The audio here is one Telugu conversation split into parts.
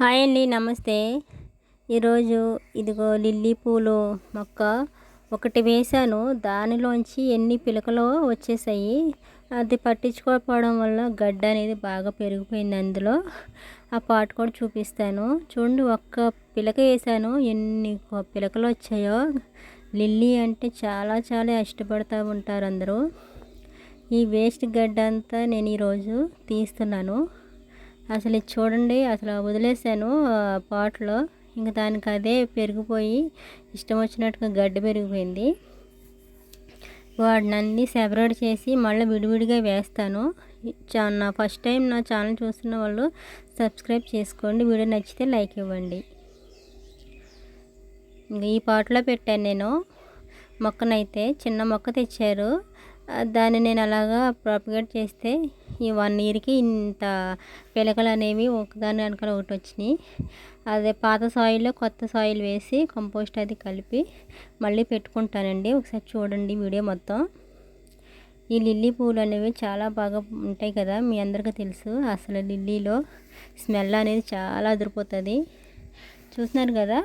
హాయ్ అండి నమస్తే. ఈరోజు ఇదిగో లిల్లీ పూలు మొక్క ఒకటి వేశాను. దానిలోంచి ఎన్ని పిలకలు వచ్చేసాయి? అది పట్టించుకోకపోవడం వల్ల గడ్డ అనేది బాగా పెరిగిపోయింది అందులో. ఆ పాట కూడా చూపిస్తాను. చూడండి ఒక్క పిలక వేసాను ఎన్ని పిలకలు వచ్చాయో. లిల్లీ అంటే చాలా చాలా ఇష్టపడుతూ ఉంటారు అందరూ. ఈ వేస్ట్ గడ్డ అంతా నేను ఈరోజు తీస్తున్నాను. అసలు ఇది చూడండి అసలు వదిలేసాను పాట్లో. ఇంకా దానికి అదే పెరిగిపోయి ఇష్టం వచ్చినట్టుగా గడ్డి పెరిగిపోయింది. వాడిని అన్ని సెపరేట్ చేసి మళ్ళీ విడివిడిగా వేస్తాను. నా ఫస్ట్ టైం నా ఛానల్ చూస్తున్న వాళ్ళు సబ్స్క్రైబ్ చేసుకోండి. వీడియో నచ్చితే లైక్ ఇవ్వండి. ఇంకా ఈ పాటలో పెట్టాను నేను. మొక్కనైతే చిన్న మొక్క తెచ్చారు. దాన్ని నేను అలాగా ప్రాపగేట్ చేస్తే ఈ వన్ ఇయర్కి ఇంత పిలకలు అనేవి ఒకదాని వెనకాల ఒకటి వచ్చినాయి. అదే పాత సాయిల్లో కొత్త సాయిల్ వేసి కంపోస్ట్ అది కలిపి మళ్ళీ పెట్టుకుంటానండి. ఒకసారి చూడండి వీడియో మొత్తం. ఈ లిల్లీ పూలు అనేవి చాలా బాగా ఉంటాయి కదా మీ అందరికీ తెలుసు. అసలు లిల్లీలో స్మెల్ అనేది చాలా అదిరిపోతుంది. చూస్తున్నారు కదా?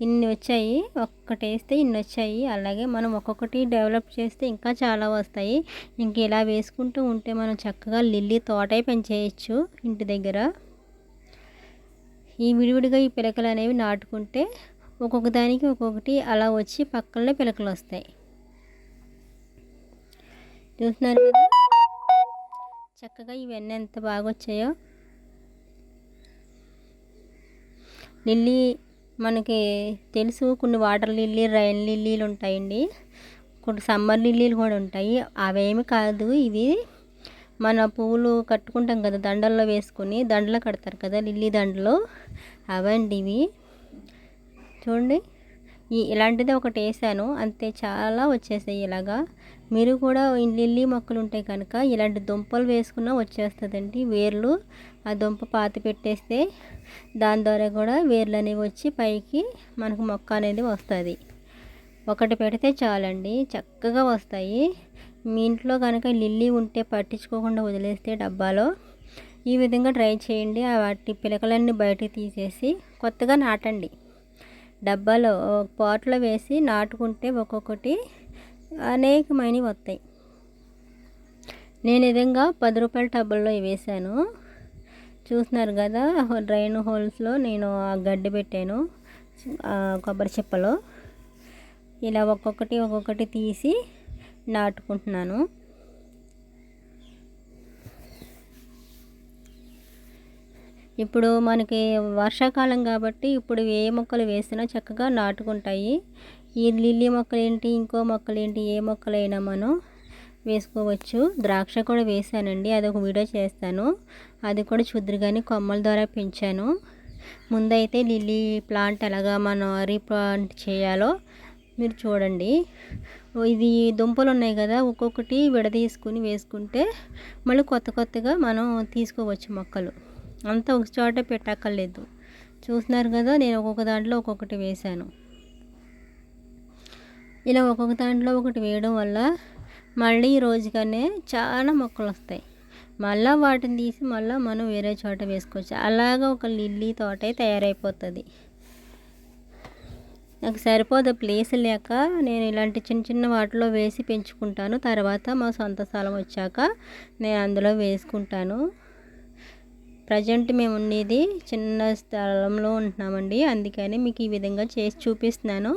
ఇన్ని వచ్చాయి ఒక్కటి వేస్తే ఇన్ని వచ్చాయి. అలాగే మనం ఒక్కొక్కటి డెవలప్ చేస్తే ఇంకా చాలా వస్తాయి. ఇంక ఇలా వేసుకుంటూ ఉంటే మనం చక్కగా లిల్లీ తోటే పెంచేయచ్చు ఇంటి దగ్గర. ఈ విడివిడిగా ఈ పిలకలు అనేవి నాటుకుంటే ఒక్కొక్క దానికి ఒక్కొక్కటి అలా వచ్చి పక్కనే పిలకలు వస్తాయి. చూస్తున్నారు కదా? చక్కగా ఇవన్నీ ఎంత బాగా వచ్చాయో లిల్లీ మనకి తెలుసు కొన్ని వాటర్ లిల్లీ రైన్ లిల్లీలు ఉంటాయండి. కొన్ని సమ్మర్ లిల్లీలు కూడా ఉంటాయి. అవేమి కాదు ఇవి మన పువ్వులు కట్టుకుంటాం కదా దండల్లో వేసుకొని దండలో కడతారు కదా లిల్లీ దండలు. అవండి ఇవి. చూడండి. ఈ ఇలాంటిది ఒకటి వేసాను. అంతే చాలా వచ్చేసాయి ఇలాగా. మీరు కూడా లిల్లీ మొక్కలు ఉంటాయి కనుక ఇలాంటి దుంపలు వేసుకున్నా వచ్చేస్తుందండి. వేర్లు ఆ దుంప పాతి పెట్టేస్తే దాని ద్వారా కూడా వేర్లు అనేవి వచ్చి పైకి మనకు మొక్క అనేది వస్తుంది. ఒకటి పెడితే చాలండి. చక్కగా వస్తాయి. మీ ఇంట్లో కనుక లిల్లీ ఉంటే పట్టించుకోకుండా వదిలేస్తే డబ్బాలో ఈ విధంగా ట్రై చేయండి. వాటి పిలకలన్నీ బయటకు తీసేసి కొత్తగా నాటండి. డబ్బాలో పాట్లో వేసి నాటుకుంటే ఒక్కొక్కటి అనేకమైనవి వస్తాయి. నేను విధంగా పది రూపాయల టబ్బుల్లో వేసాను చూస్తున్నారు కదా డ్రైన్ హోల్స్లో నేను ఆ గడ్డి పెట్టాను కొబ్బరి చిప్పలో. ఇలా ఒక్కొక్కటి ఒక్కొక్కటి తీసి నాటుకుంటున్నాను. ఇప్పుడు మనకి వర్షాకాలం కాబట్టి ఇప్పుడు ఏ మొక్కలు వేసినా చక్కగా నాటుకుంటాయి. ఈ లిల్లీ మొక్కలు ఏంటి ఇంకో మొక్కలు ఏంటి ఏ మొక్కలైనా మనం వేసుకోవచ్చు. ద్రాక్ష కూడా వేసానండి అది ఒక వీడియో చేస్తాను. అది కూడా చుద్దురు కానీ కొమ్మల ద్వారా పెంచాను. ముందైతే లిల్లీ ప్లాంట్ ఎలాగా మనం రీప్లాంట్ చేయాలో మీరు చూడండి. ఇది దుంపలు ఉన్నాయి కదా ఒక్కొక్కటి విడదీసుకుని వేసుకుంటే మళ్ళీ కొత్త కొత్తగా మనం తీసుకోవచ్చు మొక్కలు. అంతా ఒక చోట పెట్టక్కర్లేదు. చూస్తున్నారు కదా నేను ఒక్కొక్క దాంట్లో ఒక్కొక్కటి వేశాను. ఇలా ఒక్కొక్క దాంట్లో ఒకటి వేయడం వల్ల మళ్ళీ రోజుగానే చాలా మొక్కలు వస్తాయి. మళ్ళీ వాటిని తీసి మళ్ళీ మనం వేరే చోట వేసుకోవచ్చు. అలాగా ఒక లిల్లీ తోట తయారైపోతుంది. నాకు సరిపోదు ప్లేస్ లేక నేను ఇలాంటి చిన్న చిన్న వాటిలో వేసి పెంచుకుంటాను. తర్వాత మా సొంత స్థలం వచ్చాక నేను అందులో వేసుకుంటాను. ప్రజెంట్ మేము ఉండేది చిన్న స్థలంలో ఉంటున్నామండి. అందుకని మీకు ఈ విధంగా చేసి చూపిస్తున్నాను.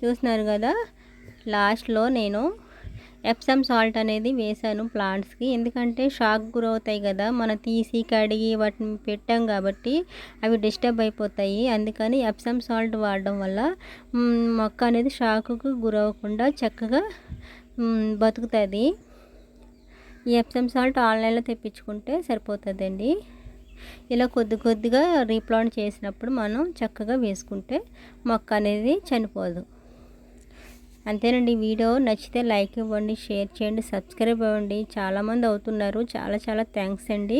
చూస్తున్నారు కదా లాస్ట్లో నేను ఎప్సమ్ సాల్ట్ అనేది వేసాను ప్లాంట్స్కి. ఎందుకంటే షాక్ గురవుతాయి కదా మనం తీసి కడిగి వాటిని పెట్టాం కాబట్టి అవి డిస్టర్బ్ అయిపోతాయి. అందుకని ఎప్సమ్ సాల్ట్ వాడడం వల్ల మొక్క అనేది షాక్కు గురవకుండా చక్కగా బతుకుతుంది. ఈ ఎప్సమ్ సాల్ట్ ఆన్లైన్లో తెప్పించుకుంటే సరిపోతుందండి. ఇలా కొద్ది కొద్దిగా రీప్లాంట్ చేసినప్పుడు మనం చక్కగా వేసుకుంటే మొక్క అనేది చనిపోదు. అంతేనండి వీడియో నచ్చితే లైక్ ఇవ్వండి షేర్ చేయండి సబ్స్క్రైబ్ అవ్వండి. చాలామంది అవుతున్నారు. చాలా చాలా థ్యాంక్స్ అండి.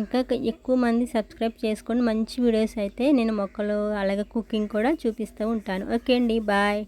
ఇంకా ఎక్కువ మంది సబ్స్క్రైబ్ చేసుకొని మంచి వీడియోస్ అయితే నేను మొక్కలు అలాగే కుకింగ్ కూడా చూపిస్తూ ఉంటాను. ఓకే అండి బాయ్.